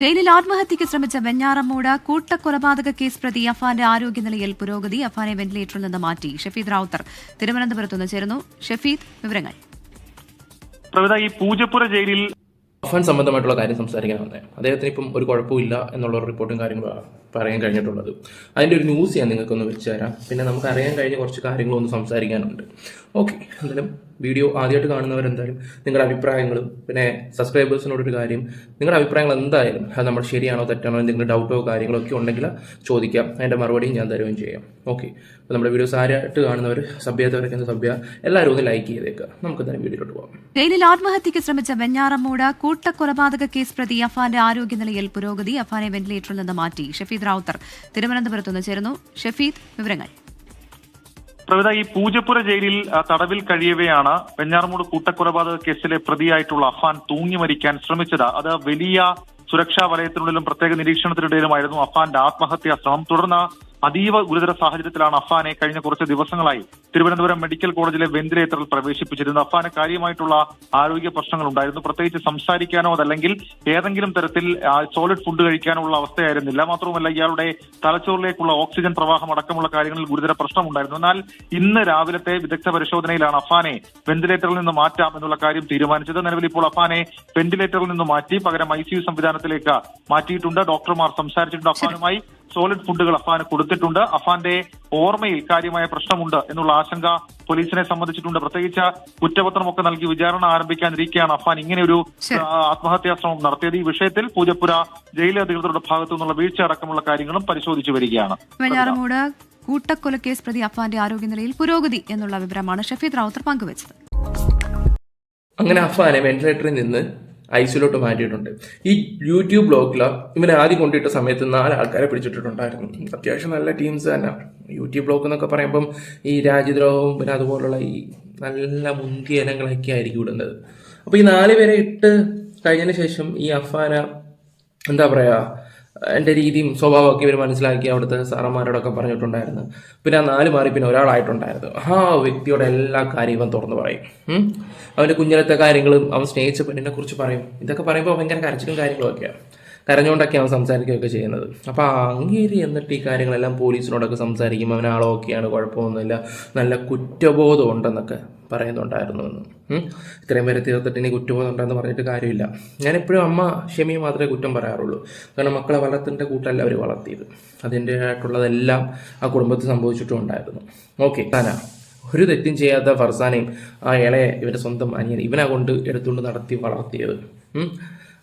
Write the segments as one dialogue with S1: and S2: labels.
S1: ജയിലിൽ ആത്മഹത്യയ്ക്ക് ശ്രമിച്ച വെഞ്ഞാറമ്മൂട് കൂട്ടക്കൊലപാതക കേസ് പ്രതി അഫാന്റെ ആരോഗ്യനിലയിൽ പുരോഗതി അഫാനെ വെന്റിലേറ്ററിൽ നിന്ന് മാറ്റി. ഷഫീദ് റാവുത്തർ തിരുവനന്തപുരത്ത് നിന്ന് ചേരുന്നു. ഷഫീദ് വിവരങ്ങൾ.
S2: പ്രവിത ഈ പൂജപ്പുര ജയിലിൽ
S3: അഫാൻ സംബന്ധമായിട്ടുള്ള കാര്യം സംസാരിക്കാൻ വന്നത് അദ്ദേഹത്തിന് ഇപ്പം ഒരു കുഴപ്പമില്ല എന്നുള്ള ഒരു റിപ്പോർട്ടും കാര്യങ്ങളും പറയാൻ കഴിഞ്ഞിട്ടുള്ളത്. അതിന്റെ ഒരു ന്യൂസ് ഞാൻ നിങ്ങൾക്കൊന്ന് വെച്ച് തരാം. പിന്നെ നമുക്ക് അറിയാൻ കഴിഞ്ഞ കുറച്ച് കാര്യങ്ങളൊന്ന് സംസാരിക്കാനുണ്ട്. ഓക്കെ എന്തായാലും വീഡിയോ ആദ്യമായിട്ട് കാണുന്നവർ എന്തായാലും നിങ്ങളുടെ അഭിപ്രായങ്ങളും പിന്നെ സബ്സ്ക്രൈബേഴ്സിനോടൊരു കാര്യം നിങ്ങളുടെ അഭിപ്രായങ്ങൾ എന്തായാലും അത് നമ്മൾ ശരിയാണോ തെറ്റാണോ എന്തെങ്കിലും ഡൗട്ടോ കാര്യങ്ങളോ ഒക്കെ ഉണ്ടെങ്കിൽ ചോദിക്കാം. അതിന്റെ മറുപടിയും ഞാൻ തരുകയും ചെയ്യാം. ഓക്കെ അപ്പോൾ നമ്മുടെ വീഡിയോസ് ആരായിട്ട് കാണുന്നവർ സഭ്യത്തവരൊക്കെ സഭ്യ എല്ലാവരും ഒന്ന് ലൈക്ക് ചെയ്തേക്കുക നമുക്ക് തന്നെ വീഡിയോയിലോട്ട് പോകാം
S1: ജയിലിൽ ആത്മഹത്യയ്ക്ക് ശ്രമിച്ച വെഞ്ഞാറമ്മൂട് കൂട്ടക്കൊലപാതക കേസ് പ്രതി അഫാന്റെ ആരോഗ്യനിലയിൽ പുരോഗതി അഫാനെ വെന്റിലേറ്ററിൽ നിന്ന് മാറ്റി. ഷഫീദ് റാവുത്തർ. തിരുവനന്തപുരത്ത് നിന്ന് ചേരുന്നു ഷഫീദ് വിവരങ്ങൾ.
S2: പ്രവിത ഈ പൂജപ്പുര ജയിലിൽ തടവിൽ കഴിയവെയാണ് വെഞ്ഞാറമൂട് കൂട്ടക്കൊലപാതക കേസിലെ പ്രതിയായിട്ടുള്ള അഫാൻ തൂങ്ങി മരിക്കാൻ ശ്രമിച്ചത്. അത് വലിയ സുരക്ഷാ വലയത്തിനുള്ളിലും പ്രത്യേക നിരീക്ഷണത്തിനിടയിലുമായിരുന്നു അഫാന്റെ ആത്മഹത്യാ ശ്രമം. തുടർന്ന് അതീവ ഗുരുതര സാഹചര്യത്തിലാണ് അഫാനെ കഴിഞ്ഞ കുറച്ച് ദിവസങ്ങളായി തിരുവനന്തപുരം മെഡിക്കൽ കോളേജിലെ വെന്റിലേറ്ററിൽ പ്രവേശിപ്പിച്ചിരുന്നത്. അഫാന് കാര്യമായിട്ടുള്ള ആരോഗ്യ പ്രശ്നങ്ങൾ ഉണ്ടായിരുന്നു പ്രത്യേകിച്ച് സംസാരിക്കാനോ അതല്ലെങ്കിൽ ഏതെങ്കിലും തരത്തിൽ സോളിഡ് ഫുഡ് കഴിക്കാനോ ഉള്ള അവസ്ഥയായിരുന്നില്ല. മാത്രവുമല്ല ഇയാളുടെ തലച്ചോറിലേക്കുള്ള ഓക്സിജൻ പ്രവാഹം അടക്കമുള്ള കാര്യങ്ങളിൽ ഗുരുതര പ്രശ്നമുണ്ടായിരുന്നു. എന്നാൽ ഇന്ന് രാവിലത്തെ വിദഗ്ധ പരിശോധനയിലാണ് അഫാനെ വെന്റിലേറ്ററിൽ നിന്ന് മാറ്റാം എന്നുള്ള കാര്യം തീരുമാനിച്ചത്. നിലവിൽ ഇപ്പോൾ അഫാനെ വെന്റിലേറ്ററിൽ നിന്ന് മാറ്റി പകരം ഐ സംവിധാനത്തിലേക്ക് മാറ്റിയിട്ടുണ്ട്. ഡോക്ടർമാർ സംസാരിച്ചിട്ടുണ്ട് അഫാനുമായി. സോളിഡ് ഫുഡുകൾ അഫാന് കൊടുത്തിട്ടുണ്ട്. അഫാന്റെ ഓർമ്മയിൽ കാര്യമായ പ്രശ്നമുണ്ട് എന്നുള്ള ആശങ്ക പോലീസിനെ സംബന്ധിച്ചിട്ടുണ്ട്. പ്രത്യേകിച്ച് കുറ്റപത്രമൊക്കെ നൽകി വിചാരണ ആരംഭിക്കാനിരിക്കെയാണ് അഫാൻ ഇങ്ങനെ ഒരു. ആത്മഹത്യാ ശ്രമം നടത്തിയത്. ഈ വിഷയത്തിൽ പൂജപ്പുര ജയിൽ അധികൃതരുടെ ഭാഗത്തു നിന്നുള്ള വീഴ്ച അടക്കമുള്ള കാര്യങ്ങളും പരിശോധിച്ചു വരികയാണ്.
S1: കൂട്ടക്കൊലക്കേസ് പ്രതി അഫാന്റെ ആരോഗ്യനിലയിൽ പുരോഗതി എന്നുള്ള വിവരമാണ് ഷഫീദ് റാവുത്തർ പങ്കുവച്ചത്.
S3: അങ്ങനെ അഫാനെ വെന്റിലേറ്ററിൽ നിന്ന് ഐസിലോട്ട് മാറ്റിയിട്ടുണ്ട്. ഈ യൂട്യൂബ് ബ്ലോഗിൽ ഇവനെ ആദ്യം കൊണ്ടിട്ട സമയത്ത് നാല് ആൾക്കാരെ പിടിച്ചിട്ടിട്ടുണ്ടായിരുന്നു. അത്യാവശ്യം നല്ല ടീംസ് തന്നെ. യൂട്യൂബ് ബ്ലോഗ് എന്നൊക്കെ പറയുമ്പം ഈ രാജ്യദ്രോഹവും പിന്നെ അതുപോലുള്ള ഈ നല്ല മുന്തിയ ഇനങ്ങളൊക്കെ ആയിരിക്കും ഇടുന്നത്. അപ്പോൾ ഈ നാല് പേരെ ഇട്ട് കഴിഞ്ഞതിന് ശേഷം ഈ അഫാന എന്താ പറയുക എന്റെ രീതിയും സ്വഭാവമൊക്കെ ഇവർ മനസ്സിലാക്കി അവിടുത്തെ സാറന്മാരോടൊക്കെ പറഞ്ഞിട്ടുണ്ടായിരുന്നു. പിന്നെ ആ നാല് മാറി പിന്നെ ഒരാളായിട്ടുണ്ടായിരുന്നു. ആ വ്യക്തിയുടെ എല്ലാ കാര്യവും ഇവൻ തുറന്നു പറയും. അവന്റെ കുഞ്ഞിലത്തെ കാര്യങ്ങളും അവൻ സ്നേഹിച്ച പെണ്ണിനെ കുറിച്ച് പറയും. ഇതൊക്കെ പറയുമ്പോൾ ഭയങ്കര കരച്ചിലും കാര്യങ്ങളും ഒക്കെയാണ് കരഞ്ഞുകൊണ്ടൊക്കെ സംസാരിക്കുകയൊക്കെ ചെയ്യുന്നത്. അപ്പോൾ അങ്ങേരി എന്നിട്ട് ഈ കാര്യങ്ങളെല്ലാം പോലീസിനോടൊക്കെ സംസാരിക്കും അവൻ ആളോക്കെയാണ് കുഴപ്പമൊന്നുമില്ല. നല്ല കുറ്റബോധം ഉണ്ടെന്നൊക്കെ പറയുന്നുണ്ടായിരുന്നു എന്ന്. ഇത്രയും പേരെ തീർത്തിട്ട് ഇനി കുറ്റബോധം ഉണ്ടെന്ന് പറഞ്ഞിട്ട് കാര്യമില്ല. ഞാനെപ്പോഴും അമ്മ ക്ഷമയെ മാത്രമേ കുറ്റം പറയാറുള്ളൂ. കാരണം മക്കളെ വളർത്തേണ്ട കൂട്ടല്ല അവർ വളർത്തിയത്. അതിന്റെതായിട്ടുള്ളതെല്ലാം ആ കുടുംബത്തിൽ സംഭവിച്ചിട്ടും ഉണ്ടായിരുന്നു ഓക്കെ താനാ. ഒരു തെറ്റും ചെയ്യാത്ത ഫർസാനെയും ആ ഇളയെ ഇവരുടെ സ്വന്തം അനിയൻ ഇവനെ കൊണ്ട് എടുത്തുകൊണ്ട് നടത്തി വളർത്തിയത്.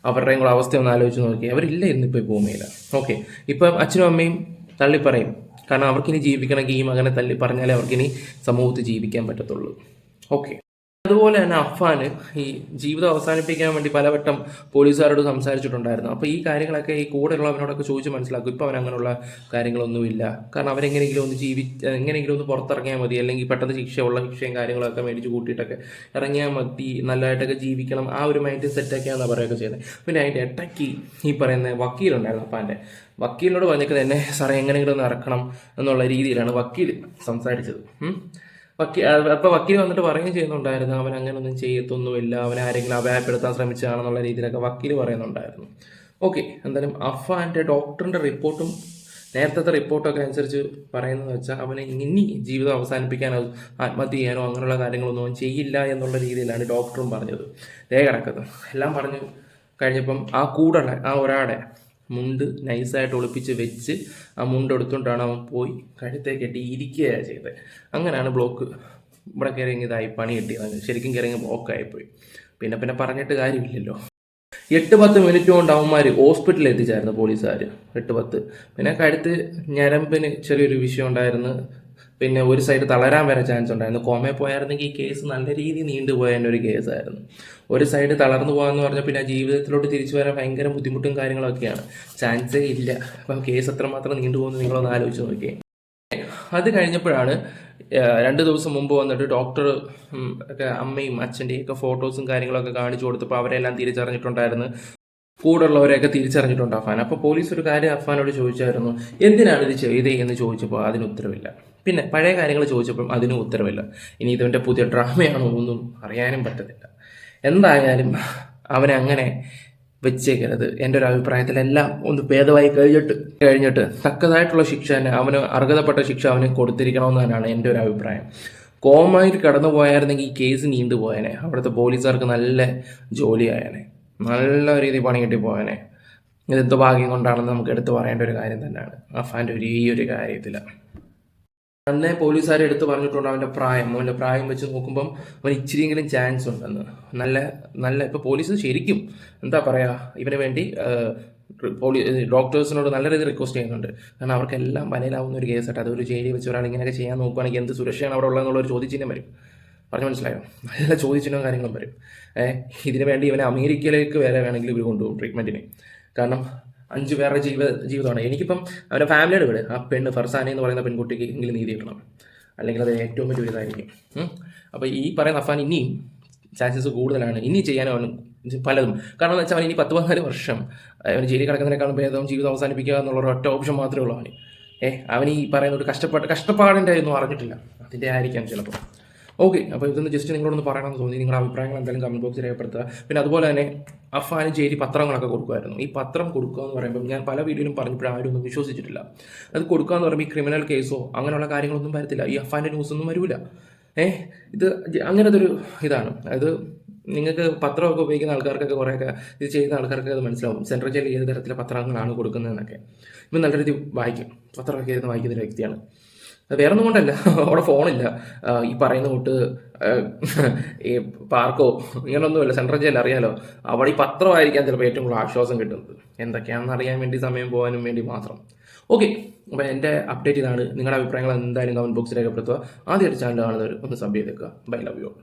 S3: അവരുടെയും കൂടെ അവസ്ഥ ഒന്ന് ആലോചിച്ച് നോക്കി. അവരില്ല ഇന്നിപ്പോൾ ഈ ഭൂമിയിൽ. ഓക്കെ. ഇപ്പം അച്ഛനും അമ്മയും തള്ളിപ്പറയും. കാരണം അവർക്കിനി ജീവിക്കണമെങ്കിൽ ഈ മകനെ തള്ളി പറഞ്ഞാലേ അവർക്കിനി സമൂഹത്തിൽ ജീവിക്കാൻ പറ്റത്തുള്ളൂ. ഓക്കെ. അതുപോലെ തന്നെ അഫ്ഫാൻ ഈ ജീവിതം അവസാനിപ്പിക്കാൻ വേണ്ടി പലവട്ടം പോലീസുകാരോട് സംസാരിച്ചിട്ടുണ്ടായിരുന്നു. അപ്പോൾ ഈ കാര്യങ്ങളൊക്കെ ഈ കൂടെയുള്ളവനോടൊക്കെ ചോദിച്ച് മനസ്സിലാക്കും. ഇപ്പോൾ അവൻ അങ്ങനെയുള്ള കാര്യങ്ങളൊന്നുമില്ല. കാരണം അവരെങ്ങനെയെങ്കിലും ഒന്ന് ജീവി എങ്ങനെയെങ്കിലും ഒന്ന് പുറത്തിറങ്ങിയാൽ മതി. അല്ലെങ്കിൽ പെട്ടെന്ന് ശിക്ഷയുള്ള ശിക്ഷയും കാര്യങ്ങളൊക്കെ മേടിച്ച് കൂട്ടിയിട്ടൊക്കെ ഇറങ്ങിയാൽ മതി. നല്ലതായിട്ടൊക്കെ ജീവിക്കണം. ആ ഒരു മൈൻഡ് സെറ്റൊക്കെയാണെന്ന് പറയുകയൊക്കെ ചെയ്യുന്നത് പിന്നെ അതിന്റെ ഇടയ്ക്ക് ഈ പറയുന്ന വക്കീലുണ്ടായിരുന്നു അപ്പാന്റെ വക്കീലിനോട് പറഞ്ഞിട്ട് തന്നെ സാറേ എങ്ങനെയെങ്കിലും ഒന്ന് ഇറക്കണം എന്നുള്ള രീതിയിലാണ് വക്കീൽ സംസാരിച്ചത്. ഉം. അപ്പോൾ അപ്പൊ വക്കീൽ വന്നിട്ട് പറയുകയും ചെയ്യുന്നുണ്ടായിരുന്നു അവൻ അങ്ങനെ ഒന്നും ചെയ്യത്തൊന്നുമില്ല അവൻ ആരെങ്കിലും അപായപ്പെടുത്താൻ ശ്രമിച്ചതാണെന്നുള്ള രീതിയിലൊക്കെ വക്കീൽ പറയുന്നുണ്ടായിരുന്നു ഓക്കെ എന്തായാലും അഫാന്റെ ഡോക്ടറിന്റെ റിപ്പോർട്ടും നേരത്തെ റിപ്പോർട്ടൊക്കെ അനുസരിച്ച് പറയുന്നത് വെച്ചാൽ അവനെ ഇനി ജീവിതം അവസാനിപ്പിക്കാനോ ആത്മഹത്യ ചെയ്യാനോ അങ്ങനെയുള്ള കാര്യങ്ങളൊന്നും ചെയ്യില്ല എന്നുള്ള രീതിയിലാണ് ഡോക്ടറും പറഞ്ഞത് ദേ കിടക്കുന്നത് എല്ലാം പറഞ്ഞു കഴിഞ്ഞപ്പം ആ കൂടെ ആ ഒരാടെ മുണ്ട് നൈസായിട്ട് ഒളിപ്പിച്ച് വെച്ച് ആ മുണ്ട് എടുത്തുകൊണ്ടാണ് അവൻ പോയി കഴുത്തേ കെട്ടി ഇരിക്കുകയാണ് ചെയ്തത് അങ്ങനെയാണ് ബ്ലോക്ക്. ഇവിടെ കയറി ഇതായി പണി കിട്ടിയത് ശരിക്കും കയറി ബ്ലോക്കായിപ്പോയി പിന്നെ പിന്നെ പറഞ്ഞിട്ട് കാര്യമില്ലല്ലോ. എട്ട് പത്ത് മിനിറ്റ് കൊണ്ട് അവന്മാർ ഹോസ്പിറ്റലിൽ എത്തിച്ചായിരുന്നു പോലീസുകാർ എട്ട് പത്ത്. പിന്നെ കഴുത്ത് ഞരമ്പിന് ചെറിയൊരു വിഷയം ഉണ്ടായിരുന്നു. പിന്നെ ഒരു സൈഡ് തളരാൻ വരെ ചാൻസ് ഉണ്ടായിരുന്നു. കോമയിൽ പോയായിരുന്നെങ്കിൽ ഈ കേസ് നല്ല രീതിയിൽ നീണ്ടുപോയതിന്റെ ഒരു കേസായിരുന്നു ഒരു സൈഡ് തളർന്നു പോകാന്ന് പറഞ്ഞാൽ പിന്നെ ജീവിതത്തിലോട്ട് തിരിച്ചു വരാൻ ഭയങ്കര ബുദ്ധിമുട്ടും കാര്യങ്ങളൊക്കെയാണ്. ചാൻസേ ഇല്ല. അപ്പം കേസ് എത്രമാത്രം നീണ്ടുപോകുന്നു നിങ്ങളൊന്ന് ആലോചിച്ച് നോക്കിയേ. അത് കഴിഞ്ഞപ്പോഴാണ് രണ്ട് ദിവസം മുമ്പ് വന്നിട്ട് ഡോക്ടർ ഒക്കെ അമ്മയും അച്ഛന്റെയും ഒക്കെ ഫോട്ടോസും കാര്യങ്ങളൊക്കെ കാണിച്ചു കൊടുത്തപ്പോൾ അവരെല്ലാം തിരിച്ചറിഞ്ഞിട്ടുണ്ടായിരുന്നു. കൂടുള്ളവരെയൊക്കെ തിരിച്ചറിഞ്ഞിട്ടുണ്ട് അഫാൻ. അപ്പോൾ പോലീസ് ഒരു കാര്യം അഫാനോട് ചോദിച്ചായിരുന്നു. എന്തിനാണ് ഇത് ചെയ്തേ എന്ന് ചോദിച്ചപ്പോൾ അതിന് ഉത്തരവില്ല. പിന്നെ പഴയ കാര്യങ്ങൾ ചോദിച്ചപ്പോൾ അതിനും ഉത്തരവില്ല. ഇനി ഇതിന്റെ പുതിയ ഡ്രാമയാണോ ഒന്നും അറിയാനും പറ്റത്തില്ല. എന്തായാലും അവനെ അങ്ങനെ വെച്ചേക്കരുത്. എന്റെ ഒരു അഭിപ്രായത്തിലെല്ലാം ഒന്ന് ഭേദമായി കഴിഞ്ഞിട്ട് കഴിഞ്ഞിട്ട് തക്കതായിട്ടുള്ള ശിക്ഷ തന്നെ അവന് അർഹതപ്പെട്ട ശിക്ഷ അവന് കൊടുത്തിരിക്കണമെന്ന് തന്നെയാണ് എന്റെ ഒരു അഭിപ്രായം. കോമായിട്ട് കടന്നു പോയായിരുന്നെങ്കിൽ ഈ കേസ് നീണ്ടു പോയേനെ അവിടുത്തെ പോലീസുകാർക്ക് നല്ല ജോലിയായേനെ. നല്ല രീതിയിൽ പണി കിട്ടി പോയേനെ ഇതെന്തോ ഭാഗ്യം കൊണ്ടാണെന്ന് നമുക്ക് എടുത്തു പറയേണ്ട ഒരു കാര്യം തന്നെയാണ്. അഫാന്റെ ഒരു ഈ ഒരു കാര്യത്തിൽ അന്നേ പോലീസുകാരെ എടുത്ത് പറഞ്ഞിട്ടുണ്ട് അവന്റെ പ്രായം. അവന്റെ പ്രായം വെച്ച് നോക്കുമ്പം അവൻ ഇച്ചിരിയെങ്കിലും ചാൻസ് ഉണ്ടെന്ന്. നല്ല നല്ല ഇപ്പോൾ പോലീസ് ശരിക്കും എന്താ പറയുക ഇവന് വേണ്ടി ഡോക്ടേഴ്സിനോട് നല്ല രീതിയിൽ റിക്വസ്റ്റ് ചെയ്യുന്നുണ്ട്. കാരണം അവർക്കെല്ലാം വലയിലാവുന്ന ഒരു കേസ് കേസായിട്ട് അതൊരു ജയിലിൽ വെച്ച് ഒരാൾ ഇങ്ങനെയൊക്കെ ചെയ്യാൻ നോക്കുകയാണെങ്കിൽ എന്ത് സുരക്ഷയാണ് അവിടെ ഉള്ളതെന്നുള്ളൊരു ചോദ്യചിഹ്നം വരും. പറഞ്ഞു മനസ്സിലായോ? നല്ല ചോദ്യചിഹ്നവും കാര്യങ്ങളും വരും. ഏഹ് ഇതിനു വേണ്ടി ഇവനെ അമേരിക്കയിലേക്ക് വരെ വേണമെങ്കിൽ ഇവർ കൊണ്ടുപോകും ട്രീറ്റ്മെന്റിന് കാരണം അഞ്ച് പേരുടെ ജീവ ജീവിതമാണ്. എനിക്കിപ്പം അവരുടെ ഫാമിലിയുടെ വീട് ആ പെണ്ണ് ഫർസാന എന്ന് പറയുന്ന പെൺകുട്ടിക്ക് എങ്കിലും നീതി കിട്ടണം. അല്ലെങ്കിൽ അത് ഏറ്റവും വലിയ ഇതായിരിക്കും. അപ്പോൾ ഈ പറയുന്ന അഫാൻ ഇനിയും ചാൻസസ് കൂടുതലാണ്. ഇനി ചെയ്യാനും അവൻ പലതും. കാരണം എന്ന് വെച്ചാൽ അവൻ ഇനി പത്ത് പതിനാല് വർഷം അവൻ ജയിലിൽ കിടക്കുന്നതിനേക്കാളും ഭേദം ജീവിതം അവസാനിപ്പിക്കുക എന്നുള്ള ഒറ്റ ഓപ്ഷൻ മാത്രമേ ഉള്ളൂ അവന്. ഏഹ് അവൻ ഈ പറയുന്ന ഒരു കഷ്ടപ്പാട് കഷ്ടപ്പാടിന്റെ ഒന്നും അറിഞ്ഞിട്ടില്ല. അതിന്റെ ആയിരിക്കാം ചിലപ്പോൾ. ഓക്കെ അപ്പോൾ ഇതൊന്ന് ജസ്റ്റ് നിങ്ങളോടൊന്ന് പറയണമെന്ന് തോന്നി. നിങ്ങളുടെ അഭിപ്രായങ്ങൾ എന്തായാലും കമന്റ് ബോക്സിൽ രേഖപ്പെടുത്തുക. പിന്നെ അതുപോലെ തന്നെ അഫാന് ജയിലി പത്രങ്ങളൊക്കെ കൊടുക്കുമായിരുന്നു. ഈ പത്രം കൊടുക്കുക എന്ന് പറയുമ്പോൾ ഞാൻ പല വീഡിയോയിലും പറഞ്ഞപ്പോഴും ആരും ഒന്നും വിശ്വസിച്ചിട്ടില്ല. അത് കൊടുക്കുക എന്ന് പറയുമ്പോൾ ഈ ക്രിമിനൽ കേസോ അങ്ങനെയുള്ള കാര്യങ്ങളൊന്നും വരത്തില്ല. ഈ അഫാന്റെ ന്യൂസൊന്നും വരില്ല ഏ ഇത് അങ്ങനത്തെ ഒരു ഇതാണ്. അതായത് നിങ്ങൾക്ക് പത്രമൊക്കെ ഉപയോഗിക്കുന്ന ആൾക്കാർക്കൊക്കെ കുറേയൊക്കെ ഇത് ചെയ്യുന്ന ആൾക്കാർക്ക് അത് മനസ്സിലാവും. സെൻട്രൽ ജയിൽ ഏത് തരത്തിലെ പത്രങ്ങളാണ് കൊടുക്കുന്നതെന്നൊക്കെ. ഇപ്പം നല്ല രീതിയിൽ വായിക്കും. പത്രമൊക്കെ ഇരുന്ന് വായിക്കുന്ന ഒരു വ്യക്തിയാണ്. അത് വേറെ ഒന്നും കൊണ്ടല്ല. അവിടെ ഫോണില്ല. ഈ പറയുന്ന കൂട്ട് ഈ പാർക്കോ ഇങ്ങനൊന്നുമില്ല. സെൻട്രൽ ജയിൽ അറിയാലോ. അവിടെ ഈ പത്രമായിരിക്കാം ചിലപ്പോൾ ഏറ്റവും കൂടുതൽ ആശ്വാസം കിട്ടുന്നത്. എന്തൊക്കെയാണെന്ന് അറിയാൻ വേണ്ടി സമയം പോകാനും വേണ്ടി മാത്രം. ഓക്കെ. അപ്പോൾ എന്റെ അപ്ഡേറ്റ് ഇതാണ്. നിങ്ങളുടെ അഭിപ്രായങ്ങൾ എന്തായാലും കമന്റ് ബോക്സിൽ രേഖപ്പെടുത്തുക. ആദ്യമായിട്ട് ചാനൽ കാണുന്നവർ ഒന്ന് സബ് ചെയ്തേക്കുക. Bye love you